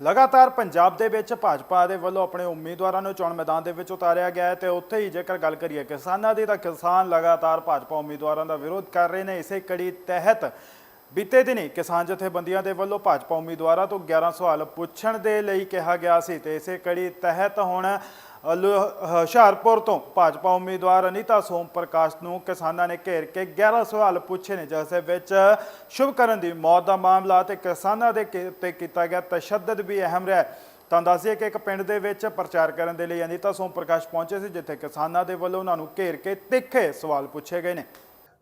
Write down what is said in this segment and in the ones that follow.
ਲਗਾਤਾਰ ਪੰਜਾਬ ਦੇ ਵਿੱਚ ਭਾਜਪਾ ਦੇ ਵੱਲੋਂ ਆਪਣੇ ਉਮੀਦਵਾਰਾਂ ਨੂੰ ਚੋਣ ਮੈਦਾਨ ਦੇ ਵਿੱਚ ਉਤਾਰਿਆ ਗਿਆ ਹੈ ਤੇ ਉੱਥੇ ਹੀ ਜੇਕਰ ਗੱਲ ਕਰੀਏ ਕਿਸਾਨਾਂ ਦੀ, ਤਾਂ ਕਿਸਾਨ ਲਗਾਤਾਰ ਭਾਜਪਾ ਉਮੀਦਵਾਰਾਂ ਦਾ ਵਿਰੋਧ ਕਰ ਰਹੇ ਨੇ। ਇਸੇ ਕੜੀ ਤਹਿਤ ਬੀਤੇ ਦਿਨੀ ਕਿਸਾਨ ਜਥੇਬੰਦੀਆਂ ਦੇ ਵੱਲੋਂ ਭਾਜਪਾ ਉਮੀਦਵਾਰਾਂ ਤੋਂ 11 ਸਵਾਲ ਪੁੱਛਣ ਦੇ ਲਈ ਕਿਹਾ ਗਿਆ ਸੀ ਤੇ ਇਸੇ ਕੜੀ ਤਹਿਤ ਹੁਣ ਲੁ- ਹੁਸ਼ਿਆਰਪੁਰ ਤੋਂ ਭਾਜਪਾ ਉਮੀਦਵਾਰ ਅਨੀਤਾ ਸੋਮ ਪ੍ਰਕਾਸ਼ ਨੂੰ ਕਿਸਾਨਾਂ ਨੇ ਘੇਰ ਕੇ 11 ਸਵਾਲ ਪੁੱਛੇ ਨੇ, ਜਿਸ ਦੇ ਵਿੱਚ ਸ਼ੁਭਕਰਨ ਦੀ ਮੌਤ ਦਾ ਮਾਮਲਾ ਤੇ ਕਿਸਾਨਾਂ ਦੇ ਕੀ- ਤੇ ਕੀਤਾ ਗਿਆ ਤਸ਼ੱਦਦ ਵੀ ਅਹਿਮ ਰਿਹਾ ਹੈ। ਤਾਂ ਦੱਸਿਏ ਕਿ ਇੱਕ ਪਿੰਡ ਦੇ ਵਿੱਚ ਪ੍ਰਚਾਰ ਕਰਨ ਦੇ ਲਈ ਅਨੀਤਾ ਸੋਮ ਪ੍ਰਕਾਸ਼ ਪਹੁੰਚੇ ਸੀ, ਜਿੱਥੇ ਕਿਸਾਨਾਂ ਦੇ ਵੱਲੋਂ ਉਹਨਾਂ ਨੂੰ ਘੇਰ ਕੇ ਤਿੱਖੇ ਸਵਾਲ ਪੁੱਛੇ ਗਏ ਨੇ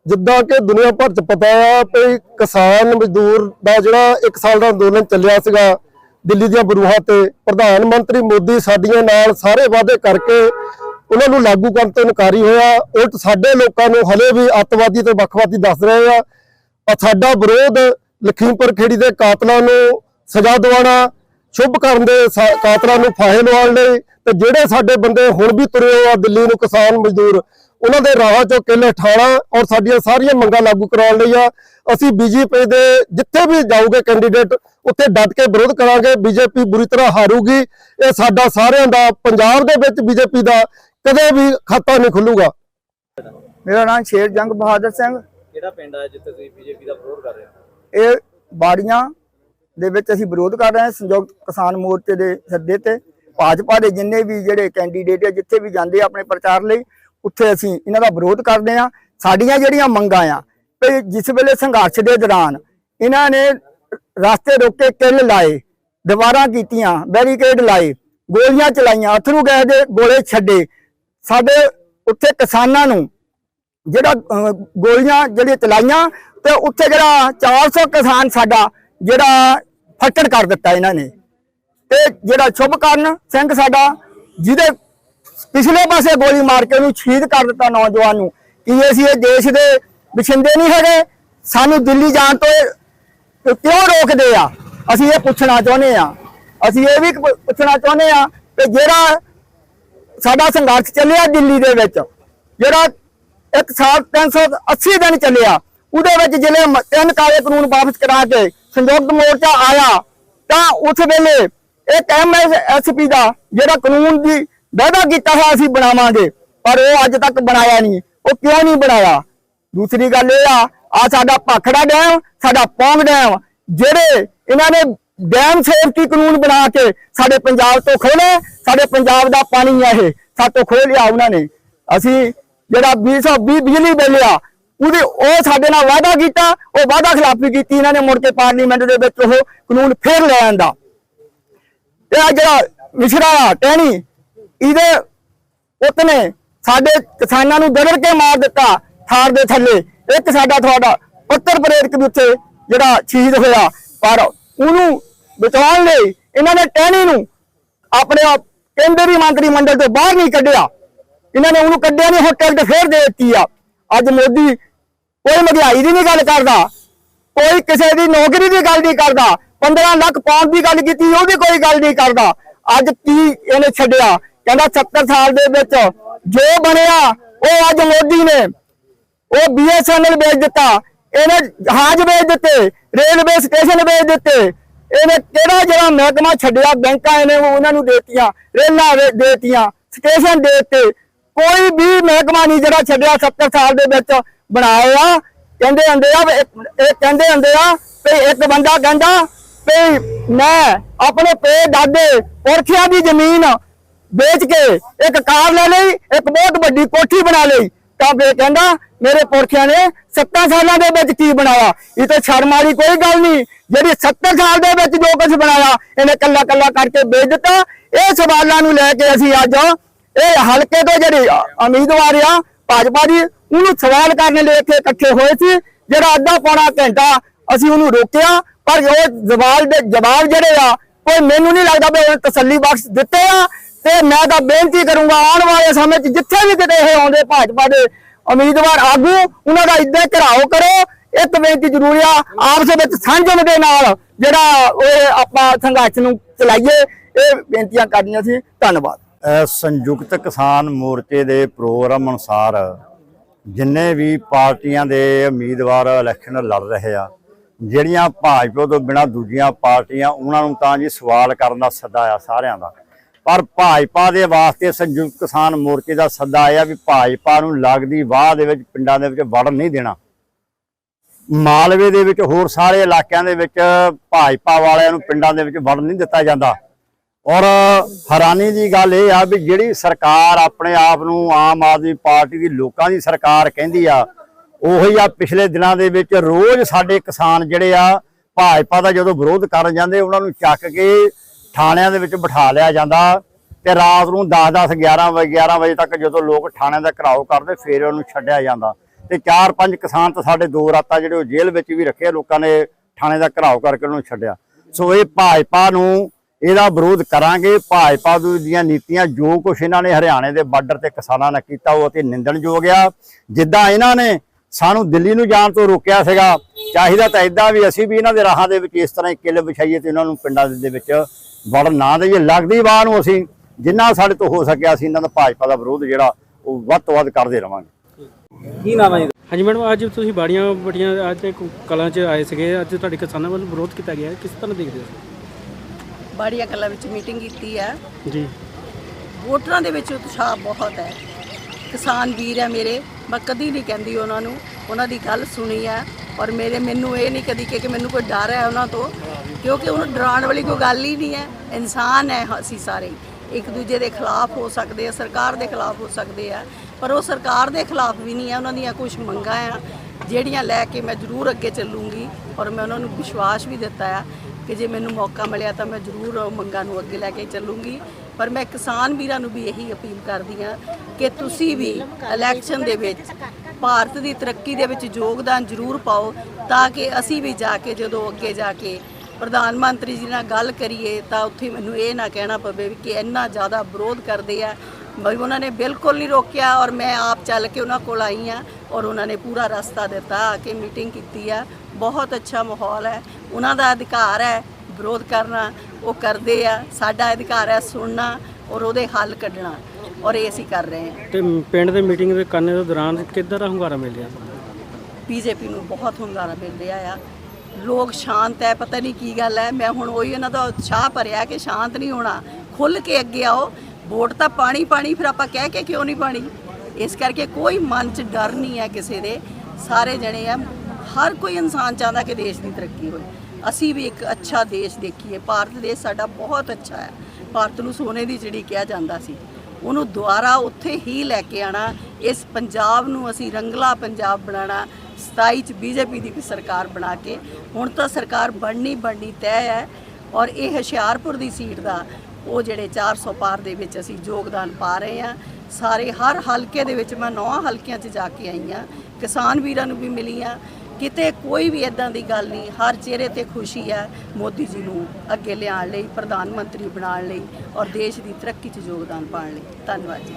ਜਿੱਦਾਂ ਕਿ ਦੁਨੀਆ ਭਰ ਚ ਪਤਾ ਆ ਕਿ ਕਿਸਾਨ ਮਜ਼ਦੂਰ ਦਾ ਜਿਹੜਾ 1 ਸਾਲ ਦਾ ਅੰਦੋਲਨ ਚੱਲਿਆ ਸੀਗਾ ਦਿੱਲੀ ਦੀਆਂ ਬਰੂਹਾਂ ਤੇ ਪ੍ਰਧਾਨ ਮੰਤਰੀ ਮੋਦੀ ਸਾਡੀਆਂ ਨਾਲ ਸਾਰੇ ਵਾਅਦੇ ਕਰਕੇ ਉਹਨਾਂ ਨੂੰ ਲਾਗੂ ਕਰਨ ਤੋਂ ਇਨਕਾਰੀ ਹੋਇਆ। ਉਲਟ ਸਾਡੇ ਲੋਕਾਂ ਨੂੰ ਹਲੇ ਵੀ ਅੱਤਵਾਦੀ ਤੇ ਵੱਖਵਾਦੀ ਦੱਸ ਰਹੇ ਆ। ਆ ਸਾਡਾ ਵਿਰੋਧ ਲਖੀਮਪੁਰ ਖੇੜੀ ਦੇ ਕਾਤਲਾਂ ਨੂੰ ਸਜ਼ਾ ਦਿਵਾਉਣਾ, ਸ਼ੁਭ ਕਰਨ ਦੇ ਕਾਤਲਾਂ ਨੂੰ ਫਾਹੇ ਲਵਾਉਣ ਲਈ ਤੇ ਜਿਹੜੇ ਸਾਡੇ ਬੰਦੇ ਹੁਣ ਵੀ ਤੁਰੇ ਹੋਏ ਆ ਦਿੱਲੀ ਨੂੰ ਕਿਸਾਨ ਮਜ਼ਦੂਰ, ਉਹਨਾਂ ਦੇ ਰਾਹਾਂ ਚੋਂ ਕਿੱਲੇ ਠਾਣਾ ਔਰ ਸਾਡੀਆਂ ਸਾਰੀਆਂ ਮੰਗਾਂ ਲਾਗੂ ਕਰਾਉਣ ਲਈ ਆ। ਅਸੀਂ ਬੀਜੇਪੀ ਦੇ ਜਿੱਥੇ ਵੀ ਜਾਊਗੇ ਕੈਂਡੀਡੇਟ ਉੱਥੇ ਡਟ ਕੇ ਵਿਰੋਧ ਕਰਾਂਗੇ ਬੀਜੇਪੀ ਬੁਰੀ ਤਰ੍ਹਾਂ ਹਾਰੂਗੀ ਇਹ ਸਾਡਾ ਸਾਰਿਆਂ ਦਾ ਪੰਜਾਬ ਦੇ ਵਿੱਚ ਬੀਜੇਪੀ ਦਾ ਕਦੇ ਵੀ ਖਾਤਾ ਨਹੀਂ ਖੁੱਲੂਗਾ। ਮੇਰਾ ਨਾਮ ਸ਼ੇਰ ਜੰਗ ਬਹਾਦਰ ਸਿੰਘ। ਕਿਹੜਾ ਪਿੰਡ ਹੈ ਜਿੱਥੇ ਤੁਸੀਂ ਬੀਜੇਪੀ ਦਾ ਵਿਰੋਧ ਕਰ ਰਹੇ ਹੋ? ਇਹ ਬਾੜੀਆਂ ਦੇ ਵਿੱਚ ਅਸੀਂ ਵਿਰੋਧ ਕਰ ਰਹੇ ਹਾਂ ਸੰਯੁਕਤ ਕਿਸਾਨ ਮੋਰਚੇ ਦੇ ਸੱਦੇ ਤੇ। ਭਾਜਪਾ ਦੇ ਜਿੰਨੇ ਵੀ ਜਿਹੜੇ ਕੈਂਡੀਡੇਟ ਆ ਜਿੱਥੇ ਵੀ ਜਾਂਦੇ ਆ ਆਪਣੇ ਪ੍ਰਚਾਰ ਲਈ ਉੱਥੇ ਅਸੀਂ ਇਹਨਾਂ ਦਾ ਵਿਰੋਧ ਕਰਦੇ ਆ ਸਾਡੀਆਂ ਜਿਹੜੀਆਂ ਮੰਗਾਂ ਆ ਤੇ ਜਿਸ ਵੇਲੇ ਸੰਘਰਸ਼ ਦੇ ਦੌਰਾਨ ਇਹਨਾਂ ਨੇ ਰਸਤੇ ਰੋਕੇ ਕਿੱਲ ਲਾਏ, ਦੀਵਾਰਾਂ ਕੀਤੀਆਂ, ਬੈਰੀਕੇਡ ਲਾਏ, ਗੋਲੀਆਂ ਚਲਾਈਆਂ, ਅਥਰੂ ਗੈਸ ਦੇ ਗੋਲੇ ਛੱਡੇ। ਸਾਡੇ ਉੱਥੇ ਕਿਸਾਨਾਂ ਨੂੰ ਜਿਹੜਾ ਗੋਲੀਆਂ ਜਿਹੜੀਆਂ ਚਲਾਈਆਂ ਤੇ ਉੱਥੇ ਜਿਹੜਾ 400 ਕਿਸਾਨ ਸਾਡਾ ਜਿਹੜਾ ਫੱਟੜ ਕਰ ਦਿੱਤਾ ਇਹਨਾਂ ਨੇ। ਤੇ ਜਿਹੜਾ ਸ਼ੁਭਕਰਨ ਸਿੰਘ ਸਾਡਾ, ਜਿਹਦੇ ਪਿਛਲੇ ਪਾਸੇ ਗੋਲੀ ਮਾਰ ਕੇ ਉਹਨੂੰ ਸ਼ਹੀਦ ਕਰ ਦਿੱਤਾ ਨੌਜਵਾਨ ਨੂੰ। ਕਿ ਅਸੀਂ ਇਹ ਦੇਸ਼ ਦੇ ਬਛਿੰਦੇ ਨਹੀਂ ਹੈਗੇ। ਸਾਨੂੰ ਦਿੱਲੀ ਜਾਣ ਤੋਂ ਕਿਉਂ ਰੋਕਦੇ ਆ? ਅਸੀਂ ਇਹ ਪੁੱਛਣਾ ਚਾਹੁੰਦੇ ਆ। ਅਸੀਂ ਇਹ ਵੀ ਪੁੱਛਣਾ ਚਾਹੁੰਦੇ ਆ ਕਿ ਜਿਹੜਾ ਸਾਡਾ ਸੰਘਰਸ਼ ਚੱਲਿਆ ਦਿੱਲੀ ਦੇ ਵਿੱਚ, ਜਿਹੜਾ ਇੱਕ ਸਾਲ 380 ਦਿਨ ਚੱਲਿਆ, ਉਹਦੇ ਵਿੱਚ ਜਿਹੜੇ ਤਿੰਨ ਕਾਲੇ ਕਾਨੂੰਨ ਵਾਪਸ ਕਰਾ ਕੇ ਸੰਯੁਕਤ ਮੋਰਚਾ ਆਇਆ, ਤਾਂ ਉਸ ਵੇਲੇ ਇੱਕ ਐਮਐਸਪੀ ਦਾ ਜਿਹੜਾ ਕਾਨੂੰਨ ਦੀ ਵਾਅਦਾ ਕੀਤਾ ਹੋਇਆ ਅਸੀਂ ਬਣਾਵਾਂਗੇ, ਪਰ ਉਹ ਅੱਜ ਤੱਕ ਬਣਾਇਆ ਨਹੀਂ। ਉਹ ਕਿਉਂ ਨਹੀਂ ਬਣਾਇਆ? ਦੂਸਰੀ ਗੱਲ ਇਹ ਆ ਆ ਸਾਡਾ ਭਾਖੜਾ ਡੈਮ, ਸਾਡਾ ਪੌਂਗ ਡੈਮ, ਜਿਹੜੇ ਇਹਨਾਂ ਨੇ ਡੈਮ ਸੇਫਟੀ ਕਾਨੂੰਨ ਬਣਾ ਕੇ ਸਾਡੇ ਪੰਜਾਬ ਤੋਂ ਖੋਲੇ ਸਾਡੇ ਪੰਜਾਬ ਦਾ ਪਾਣੀ ਆ ਇਹ ਸਾਤੋਂ ਖੋਹ ਲਿਆ ਉਹਨਾਂ ਨੇ। ਅਸੀਂ ਜਿਹੜਾ 220 ਬਿਜਲੀ ਬਿੱਲ ਆ, ਉਹਦੇ ਉਹ ਸਾਡੇ ਨਾਲ ਵਾਅਦਾ ਕੀਤਾ, ਉਹ ਵਾਅਦਾ ਖਿਲਾਫੀ ਕੀਤੀ, ਇਹਨਾਂ ਨੇ ਮੁੜ ਕੇ ਪਾਰਲੀਮੈਂਟ ਦੇ ਵਿੱਚ ਉਹ ਕਾਨੂੰਨ ਫੇਰ ਲੈ ਆਂਦਾ। ਤੇ ਆ ਜਿਹੜਾ ਮਿਸ਼ਰਾ ਟਹਿਣੀ, ਇਹਦੇ ਉਤਨੇ ਸਾਡੇ ਕਿਸਾਨਾਂ ਨੂੰ ਦਰੜ ਕੇ ਮਾਰ ਦਿੱਤਾ ਥਾਰ ਦੇ ਥੱਲੇ, ਇੱਕ ਸਾਡਾ ਤੁਹਾਡਾ ਪੱਤਰ ਪ੍ਰੇਰਕ ਵੀ ਉੱਥੇ ਜਿਹੜਾ ਸ਼ਹੀਦ ਹੋਇਆ, ਪਰ ਉਹਨੂੰ ਬਚਾਉਣ ਲਈ ਇਹਨਾਂ ਨੇ ਟਹਿਣੀ ਨੂੰ ਆਪਣੇ ਕੇਂਦਰੀ ਮੰਤਰੀ ਮੰਡਲ ਤੋਂ ਬਾਹਰ ਨਹੀਂ ਕੱਢਿਆ। ਇਹਨਾਂ ਨੇ ਉਹਨੂੰ ਕੱਢਿਆ ਨਹੀਂ, ਹੁਣ ਟਿਕਟ ਫੇਰ ਦੇ ਦਿੱਤੀ ਆ। ਅੱਜ ਮੋਦੀ ਕੋਈ ਮਹਿੰਗਾਈ ਦੀ ਨਹੀਂ ਗੱਲ ਕਰਦਾ, ਕੋਈ ਕਿਸੇ ਦੀ ਨੌਕਰੀ ਦੀ ਗੱਲ ਨਹੀਂ ਕਰਦਾ 15 ਲੱਖ ਪਾਉਣ ਦੀ ਗੱਲ ਕੀਤੀ ਉਹਦੀ ਕੋਈ ਗੱਲ ਨਹੀਂ ਕਰਦਾ। ਅੱਜ ਕੀ ਇਹਨੇ ਛੱਡਿਆ? ਕਹਿੰਦਾ 70 ਸਾਲ ਦੇ ਵਿੱਚ ਜੋ ਬਣਿਆ, ਉਹ ਅੱਜ ਮੋਦੀ ਨੇ ਉਹ ਬੀਐਸਐਨਐਲ ਵੇਚ ਦਿੱਤਾ। ਇਹਨੇ ਜਹਾਜ਼ ਵੇਚ ਦਿੱਤੇ, ਰੇਲਵੇ ਸਟੇਸ਼ਨ ਵੇਚ ਦਿੱਤੇ। ਇਹਨੇ ਕਿਹੜਾ ਜਿਹੜਾ ਮਹਿਕਮਾ ਛੱਡਿਆ, ਬੈਂਕਾਂ ਇਹਨੇ ਉਹਨਾਂ ਨੂੰ ਦੇਤੀਆਂ, ਰੇਲਾਂ ਦੇਤੀਆਂ, ਸਟੇਸ਼ਨ ਦੇ ਕੋਈ ਵੀ ਮਹਿਕਮਾ ਨਹੀਂ ਜਿਹੜਾ ਛੱਡਿਆ 70 ਸਾਲ ਦੇ ਵਿੱਚ ਬਣਾਇਆ। ਕਹਿੰਦੇ ਹੁੰਦੇ ਆ ਇਹ ਕਹਿੰਦੇ ਹੁੰਦੇ ਆ ਵੀ ਇੱਕ ਬੰਦਾ ਕਹਿੰਦਾ ਵੀ ਮੈਂ ਆਪਣੇ ਪੇ ਦਾਦੇ ਪੁਰਖਿਆਂ ਦੀ ਜ਼ਮੀਨ ਵੇਚ ਕੇ ਇੱਕ ਕਾਰ ਲੈ ਲਈ, ਇੱਕ ਬਹੁਤ ਵੱਡੀ ਕੋਠੀ ਬਣਾ ਲਈ। ਤਾਂ ਫਿਰ ਕਹਿੰਦਾ ਮੇਰੇ ਪੁਰਖਿਆਂ ਨੇ 70 ਸਾਲਾਂ ਦੇ ਵਿੱਚ ਕੀ ਬਣਾਇਆ? ਇਹ ਤਾਂ ਸ਼ਰਮ ਵਾਲੀ ਕੋਈ ਗੱਲ ਨਹੀਂ। ਜਿਹੜੀ 70 ਸਾਲ ਦੇ ਵਿੱਚ ਜੋ ਕੁਝ ਬਣਾਇਆ, ਇਹਨੇ ਕੱਲਾ ਕੱਲਾ ਕਰਕੇ ਵੇਚ ਦਿੱਤਾ। ਇਹ ਸਵਾਲਾਂ ਨੂੰ ਲੈ ਕੇ ਅਸੀਂ ਅੱਜ ਇਹ ਹਲਕੇ ਤੋਂ ਜਿਹੜੇ ਉਮੀਦਵਾਰ ਆ, ਭਾਜਪਾ ਦੀ ਉਹਨੂੰ ਸਵਾਲ ਕਰਨ ਲਈ ਇੱਥੇ ਇਕੱਠੇ ਹੋਏ ਸੀ। ਜਿਹੜਾ ਅੱਧਾ ਪੌਣਾ ਘੰਟਾ ਅਸੀਂ ਉਹਨੂੰ ਰੋਕਿਆ, ਪਰ ਉਹ ਜਵਾਬ ਦੇ ਜਵਾਬ ਜਿਹੜੇ ਆ, ਕੋਈ ਮੈਨੂੰ ਨਹੀਂ ਲੱਗਦਾ ਵੀ ਉਹਨੇ ਤਸੱਲੀ ਬਖਸ਼ ਦਿੱਤੇ ਆ। ਤੇ ਮੈਂ ਤਾਂ ਬੇਨਤੀ ਕਰੂੰਗਾ ਆਉਣ ਵਾਲੇ ਸਮੇਂ 'ਚ ਜਿੱਥੇ ਵੀ ਕਿਤੇ ਇਹ ਆਉਂਦੇ ਭਾਜਪਾ ਦੇ ਉਮੀਦਵਾਰ ਆਗੂ, ਉਹਨਾਂ ਦਾ ਇੱਦਾਂ ਘਰਾਓ ਕਰੋ। ਇੱਕ ਬੇਨਤੀ ਜ਼ਰੂਰੀ ਆ, ਆਪਸ ਵਿੱਚ ਸੰਜਮ ਦੇ ਨਾਲ ਜਿਹੜਾ ਉਹ ਆਪਾਂ ਸੰਘਰਸ਼ ਨੂੰ ਚਲਾਈਏ, ਇਹ ਬੇਨਤੀਆਂ ਕਰਨੀਆਂ ਸੀ। ਧੰਨਵਾਦ। ਸੰਯੁਕਤ ਕਿਸਾਨ ਮੋਰਚੇ ਦੇ ਪ੍ਰੋਗਰਾਮ ਅਨੁਸਾਰ ਜਿੰਨੇ ਵੀ ਪਾਰਟੀਆਂ ਦੇ ਉਮੀਦਵਾਰ ਇਲੈਕਸ਼ਨ ਲੜ ਰਹੇ ਆ, ਜਿਹੜੀਆਂ ਭਾਜਪਾ ਤੋਂ ਬਿਨਾਂ ਦੂਜੀਆਂ ਪਾਰਟੀਆਂ, ਉਹਨਾਂ ਨੂੰ ਤਾਂ ਜੀ ਸਵਾਲ ਕਰਨ ਦਾ ਸੱਦਾ ਆ ਸਾਰਿਆਂ ਦਾ। ਪਰ ਭਾਜਪਾ ਦੇ ਵਾਸਤੇ ਸੰਯੁਕਤ ਕਿਸਾਨ ਮੋਰਚੇ ਦਾ ਸੱਦਾ ਆਇਆ ਵੀ ਭਾਜਪਾ ਨੂੰ ਲੱਗਦੀ ਵਾਹ ਦੇ ਵਿੱਚ, ਪਿੰਡਾਂ ਦੇ ਵਿੱਚ ਵੜਨ ਨਹੀਂ ਦੇਣਾ। ਮਾਲਵੇ ਦੇ ਵਿੱਚ ਹੋਰ ਸਾਰੇ ਇਲਾਕਿਆਂ ਦੇ ਵਿੱਚ ਭਾਜਪਾ ਵਾਲਿਆਂ ਨੂੰ ਪਿੰਡਾਂ ਦੇ ਵਿੱਚ ਵੜਨ ਨਹੀਂ ਦਿੱਤਾ ਜਾਂਦਾ। ਔਰ ਹੈਰਾਨੀ ਦੀ ਗੱਲ ਇਹ ਆ ਵੀ ਜਿਹੜੀ ਸਰਕਾਰ ਆਪਣੇ ਆਪ ਨੂੰ ਆਮ ਆਦਮੀ ਪਾਰਟੀ ਦੀ ਲੋਕਾਂ ਦੀ ਸਰਕਾਰ ਕਹਿੰਦੀ ਆ, ਉਹੀ ਆ ਪਿਛਲੇ ਦਿਨਾਂ ਦੇ ਵਿੱਚ ਰੋਜ਼ ਸਾਡੇ ਕਿਸਾਨ ਜਿਹੜੇ ਆ ਭਾਜਪਾ ਦਾ ਜਦੋਂ ਵਿਰੋਧ ਕਰਨ ਜਾਂਦੇ, ਉਹਨਾਂ ਨੂੰ ਚੱਕ ਕੇ ਥਾਣਿਆਂ ਦੇ ਵਿੱਚ ਬਿਠਾ ਲਿਆ ਜਾਂਦਾ ਤੇ ਰਾਤ ਨੂੰ 10-10 11 ਵਜੇ 11 ਵਜੇ ਤੱਕ ਜਦੋਂ ਲੋਕ ਥਾਣਿਆਂ ਦਾ ਘਰਾਓ ਕਰਦੇ, ਫੇਰ ਉਹਨੂੰ ਛੱਡਿਆ ਜਾਂਦਾ। ਤੇ ਚਾਰ ਪੰਜ ਕਿਸਾਨ ਤਾਂ ਸਾਡੇ ਦੋ ਰਾਤਾਂ ਜਿਹੜੇ ਉਹ ਜੇਲ੍ਹ ਵਿੱਚ ਵੀ ਰੱਖੇ, ਲੋਕਾਂ ਨੇ ਥਾਣੇ ਦਾ ਘਰਾਓ ਕਰਕੇ ਉਹਨੂੰ ਛੱਡਿਆ। ਸੋ ਇਹ ਭਾਜਪਾ ਨੂੰ ਇਹਦਾ ਵਿਰੋਧ ਕਰਾਂਗੇ। ਭਾਜਪਾ ਦੀਆਂ ਨੀਤੀਆਂ ਜੋ ਕੁਛ ਇਹਨਾਂ ਨੇ ਹਰਿਆਣੇ ਦੇ ਬਾਰਡਰ ਤੇ ਕਿਸਾਨਾਂ ਨਾਲ ਕੀਤਾ, ਉਹ ਅਤੀ ਨਿੰਦਣਯੋਗ ਆ। ਜਿੱਦਾਂ ਇਹਨਾਂ ਨੇ ਸਾਨੂੰ ਦਿੱਲੀ ਨੂੰ ਜਾਣ ਤੋਂ ਰੋਕਿਆ ਸੀਗਾ, ਚਾਹੀਦਾ ਤਾਂ ਇਦਾਂ ਵੀ ਅਸੀਂ ਵੀ ਇਹਨਾਂ ਦੇ ਰਾਹਾਂ ਦੇ ਵਿੱਚ ਇਸ ਤਰ੍ਹਾਂ ਹੀ ਕਿੱਲ ਵਿਛਾਈਏ ਤੇ ਇਹਨਾਂ ਨੂੰ ਪਿੰਡਾਂ ਦੇ ਵਿੱਚ ਵੜ ਨਾ ਦੇਈਏ। ਲੱਗਦੀ ਬਾਹ ਨੂੰ ਅਸੀਂ ਜਿੰਨਾ ਸਾਡੇ ਤੋਂ ਹੋ ਸਕਿਆ ਅਸੀਂ ਇਹਨਾਂ ਦਾ ਭਾਜਪਾ ਦਾ ਵਿਰੋਧ ਜਿਹੜਾ ਉਹ ਵੱਧ ਤੋਂ ਵੱਧ ਕਰਦੇ ਰਵਾਂਗੇ। ਕੀ ਨਾਮ ਹੈ ਜੀ? ਹਾਂਜੀ ਮੈਡਮ ਅੱਜ ਤੁਸੀਂ ਬਾੜੀਆਂ ਬੜੀਆਂ ਅੱਜ ਤੇ ਕਲਾਂ 'ਚ ਆਏ ਸੀਗੇ। ਅੱਜ ਤੁਹਾਡੇ ਕਿਸਾਨਾਂ ਵੱਲੋਂ ਵਿਰੋਧ ਕੀਤਾ ਗਿਆ ਹੈ। ਕਿਸ ਤਰ੍ਹਾਂ ਦੇਖਦੇ ਹੋ ਬਾੜੀਆ ਕਲਾ ਵਿੱਚ ਮੀਟਿੰਗ ਕੀਤੀ ਹੈ। ਜੀ। ਵੋਟਰਾਂ ਦੇ ਵਿੱਚ ਉਤਸ਼ਾਹ ਬਹੁਤ ਹੈ। ਕਿਸਾਨ ਵੀਰ ਹੈ ਮੇਰੇ। ਮੈਂ ਕਦੀ ਨਹੀਂ ਕਹਿੰਦੀ ਉਹਨਾਂ ਨੂੰ। ਉਹਨਾਂ ਦੀ ਗੱਲ ਸੁਣੀ ਹੈ। ਔਰ ਮੇਰੇ ਮੈਨੂੰ ਇਹ ਨਹੀਂ ਕਦੀ ਕਿ ਮੈਨੂੰ ਕੋਈ ਡਰ ਹੈ ਉਹਨਾਂ ਤੋਂ। ਕਿਉਂਕਿ ਉਹਨੂੰ ਡਰਾਉਣ ਵਾਲੀ ਕੋਈ ਗੱਲ ਹੀ ਨਹੀਂ ਹੈ। ਇਨਸਾਨ ਹੈ ਅਸੀਂ ਸਾਰੇ। ਇੱਕ ਦੂਜੇ ਦੇ ਖਿਲਾਫ ਹੋ ਸਕਦੇ ਆ, ਸਰਕਾਰ ਦੇ ਖਿਲਾਫ ਹੋ ਸਕਦੇ ਆ, ਪਰ ਉਹ ਸਰਕਾਰ ਦੇ ਖਿਲਾਫ ਵੀ ਨਹੀਂ ਹੈ। ਉਹਨਾਂ ਦੀਆਂ ਕੁਝ ਮੰਗਾਂ ਆ, ਜਿਹੜੀਆਂ ਲੈ ਕੇ ਮੈਂ ਜ਼ਰੂਰ ਅੱਗੇ ਚੱਲੂੰਗੀ ਔਰ ਮੈਂ ਉਹਨਾਂ ਨੂੰ ਵਿਸ਼ਵਾਸ ਵੀ ਦਿੱਤਾ ਆ ਕਿ ਜੇ ਮੈਨੂੰ ਮੌਕਾ ਮਿਲਿਆ ਤਾਂ ਮੈਂ ਜ਼ਰੂਰ ਉਹ ਮੰਗਾਂ ਨੂੰ ਅੱਗੇ ਲੈ ਕੇ ਚੱਲੂੰਗੀ। ਪਰ ਮੈਂ ਕਿਸਾਨ ਵੀਰਾਂ ਨੂੰ ਵੀ ਇਹੀ ਅਪੀਲ ਕਰਦੀ ਹਾਂ ਕਿ ਤੁਸੀਂ ਵੀ ਇਲੈਕਸ਼ਨ ਦੇ ਵਿੱਚ ਭਾਰਤ ਦੀ ਤਰੱਕੀ ਦੇ ਵਿੱਚ ਯੋਗਦਾਨ ਜ਼ਰੂਰ ਪਾਓ ਤਾਂ ਕਿ ਅਸੀਂ ਵੀ ਜਾ ਕੇ, ਜਦੋਂ ਅੱਗੇ ਜਾ ਕੇ ਪ੍ਰਧਾਨ ਮੰਤਰੀ ਜੀ ਨਾਲ ਗੱਲ ਕਰੀਏ ਤਾਂ ਉੱਥੇ ਮੈਨੂੰ ਇਹ ਨਾ ਕਹਿਣਾ ਪਵੇ ਕਿ ਇੰਨਾ ਜ਼ਿਆਦਾ ਵਿਰੋਧ ਕਰਦੇ ਆ। ਬਈ ਉਹਨਾਂ ਨੇ ਬਿਲਕੁਲ ਨਹੀਂ ਰੋਕਿਆ ਔਰ ਮੈਂ ਆਪ ਚੱਲ ਕੇ ਉਹਨਾਂ ਕੋਲ ਆਈ ਆ ਔਰ ਉਹਨਾਂ ਨੇ ਪੂਰਾ ਰਸਤਾ ਦਿੱਤਾ ਆ ਕੇ ਮੀਟਿੰਗ ਕੀਤੀ ਆ। ਬਹੁਤ ਅੱਛਾ ਮਾਹੌਲ ਹੈ। ਉਹਨਾਂ ਦਾ ਅਧਿਕਾਰ ਹੈ ਵਿਰੋਧ ਕਰਨਾ ਉਹ ਕਰਦੇ ਆ। ਸਾਡਾ ਅਧਿਕਾਰ ਹੈ ਸੁਣਨਾ ਔਰ ਉਹਦੇ ਹੱਲ ਕੱਢਣਾ ਔਰ ਇਹ ਅਸੀਂ ਕਰ ਰਹੇ ਹਾਂ। ਤੇ ਪਿੰਡ ਦੇ ਮੀਟਿੰਗ ਦੇ ਕਰਨੇ ਦੇ ਦੌਰਾਨ ਕਿੱਦਾਂ ਦਾ ਹੁੰਗਾਰਾ ਮਿਲ ਰਿਹਾ ਬੀਜੇਪੀ ਨੂੰ ਬਹੁਤ ਹੁੰਗਾਰਾ ਮਿਲ ਰਿਹਾ ਆ। ਲੋਕ ਸ਼ਾਂਤ ਹੈ, ਪਤਾ ਨਹੀਂ ਕੀ ਗੱਲ ਹੈ। ਮੈਂ ਹੁਣ ਉਹੀ ਉਹਨਾਂ ਦਾ ਉਤਸ਼ਾਹ ਭਰਿਆ ਕਿ ਸ਼ਾਂਤ ਨਹੀਂ ਹੋਣਾ। ਖੁੱਲ ਕੇ ਅੱਗੇ ਆਓ। ਵੋਟ ਤਾਂ ਪਾਣੀ ਪਾਣੀ, ਫਿਰ ਆਪਾਂ ਕਹਿ ਕੇ ਕਿਉਂ ਨਹੀਂ ਪਾਣੀ? ਇਸ ਕਰਕੇ ਕੋਈ ਮਨ 'ਚ ਡਰ ਨਹੀਂ ਹੈ ਕਿਸੇ ਦੇ। ਸਾਰੇ ਜਣੇ ਆ। ਹਰ ਕੋਈ ਇਨਸਾਨ ਚਾਹੁੰਦਾ ਕਿ ਦੇਸ਼ ਦੀ ਤਰੱਕੀ ਹੋਵੇ ਅਸੀਂ ਵੀ ਇੱਕ ਅੱਛਾ ਦੇਸ਼ ਦੇਖੀਏ। ਭਾਰਤ ਦੇਸ਼ ਸਾਡਾ ਬਹੁਤ ਅੱਛਾ ਹੈ। ਭਾਰਤ ਨੂੰ ਸੋਨੇ ਦੀ ਚਿੜੀ ਕਿਹਾ ਜਾਂਦਾ ਸੀ। ਉਹਨੂੰ ਦੁਬਾਰਾ ਉੱਥੇ ਹੀ ਲੈ ਕੇ ਆਣਾ ਇਸ ਪੰਜਾਬ ਨੂੰ ਅਸੀਂ ਰੰਗਲਾ ਪੰਜਾਬ ਬਣਾਉਣਾ। 27 ਚ ਬੀਜੇਪੀ ਦੀ ਵੀ ਸਰਕਾਰ ਬਣਾ ਕੇ, ਹੁਣ ਤਾਂ ਸਰਕਾਰ ਬਣਨੀ ਬਣਨੀ ਤੈਅ ਹੈ ਔਰ ਇਹ ਹੁਸ਼ਿਆਰਪੁਰ ਦੀ ਸੀਟ ਦਾ ਉਹ ਜਿਹੜੇ 400 ਪਾਰ ਦੇ ਵਿੱਚ ਅਸੀਂ ਯੋਗਦਾਨ ਪਾ ਰਹੇ ਹਾਂ। ਸਾਰੇ ਹਰ ਹਲਕੇ ਦੇ ਵਿੱਚ ਮੈਂ ਨੌ ਹਲਕਿਆਂ 'ਚ ਜਾ ਕੇ ਆਈ ਹਾਂ। ਕਿਸਾਨ ਵੀਰਾਂ ਨੂੰ ਵੀ ਮਿਲੀ ਹਾਂ। ਕਿਤੇ ਕੋਈ ਵੀ ਇਦਾਂ ਦੀ ਗੱਲ ਨਹੀਂ, ਹਰ ਚਿਹਰੇ ਤੇ ਖੁਸ਼ੀ ਹੈ ਮੋਦੀ ਜੀ ਨੂੰ ਅੱਗੇ ਲਿਆਉਣ ਲਈ, ਪ੍ਰਧਾਨ ਮੰਤਰੀ ਬਣਾਉਣ ਲਈ ਔਰ ਦੇਸ਼ ਦੀ ਤਰੱਕੀ 'ਚ ਯੋਗਦਾਨ ਪਾਉਣ ਲਈ। ਧੰਨਵਾਦ ਜੀ।